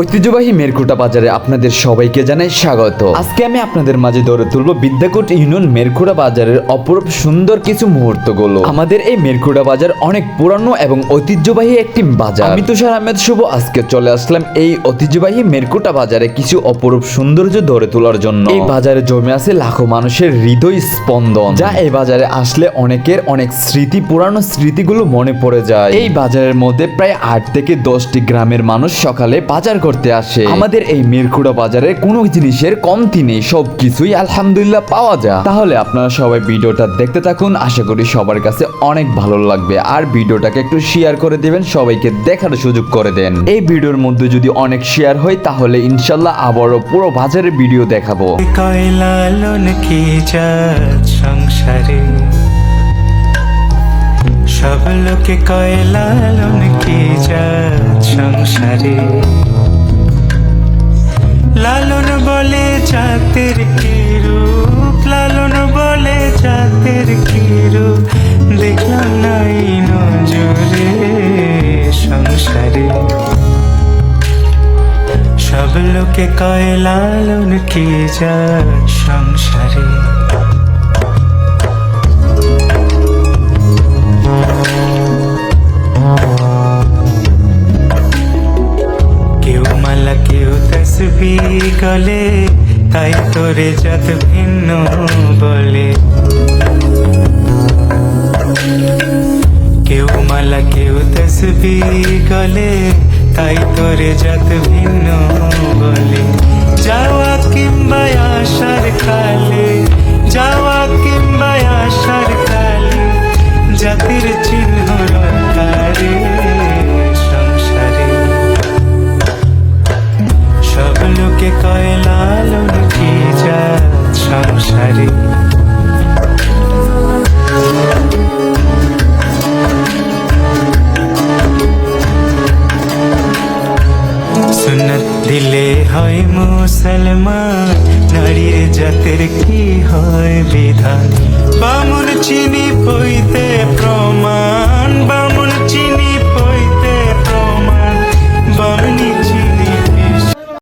ঐতিহ্যবাহী মেরকুটা বাজারে আপনাদের সবাইকে জানাই স্বাগত। আজকে আমি আপনাদের মাঝে ধরে তুলবো বিদ্যাকুট ইউনিয়ন মেরকুটা বাজারের অপরূপ সুন্দর কিছু মুহূর্তগুলো। আমাদের এই মেরকুটা বাজার অনেক পুরানো এবং ঐতিহ্যবাহী একটি বাজার। আমি তুষার আহমেদ শুভ, আজকে চলে আসলাম এই ঐতিহ্যবাহী মেরকুটা বাজারে কিছু অপরূপ সৌন্দর্য ধরে তোলার জন্য। এই বাজারে জমে আছে লাখো মানুষের হৃদয় স্পন্দন, যা এই বাজারে আসলে অনেকের অনেক স্মৃতি, পুরানো স্মৃতিগুলো মনে পড়ে যায়। এই বাজারের মধ্যে প্রায় আট থেকে দশটি গ্রামের মানুষ সকালে বাজার করতে আসে। আমাদের এই মিরকুড়া বাজারে কোনো জিনিসের কমতি নেই সব কিছুই আলহামদুলিল্লাহ পাওয়া যায়। তাহলে আপনারা সবাই ভিডিওটা দেখতে থাকুন আশা করি সবার কাছে অনেক ভালো লাগবে। আর ভিডিওটাকে একটু শেয়ার করে দিবেন সবাইকে দেখার সুযোগ করে দেন। এই ভিডিওর মধ্যে যদি অনেক শেয়ার হয় তাহলে ইনশাল্লাহ আবারও পুরো বাজারের ভিডিও দেখাবো। সংসারে? সব লোকে কয়লালন কি যাত সংসারে? লালন বলে চাঁদের কিরু লালন বলে চাঁদের কিরু দেখলাম নাই নজরে সংসারে। সব লোকে কয়, লালন কে যা সংসারে? মালা কেউ তসবি গলে, তাই তোরে যত ভিন্ন বলে। কেউ মালা, কেউ তসবি গলে, তাই তোরে যত ভিন্ন বলে। যাওয়া কিংবা আসার সুন্নত দিলে হয় মুসলমান নারীর জাতের কি হয় বিধান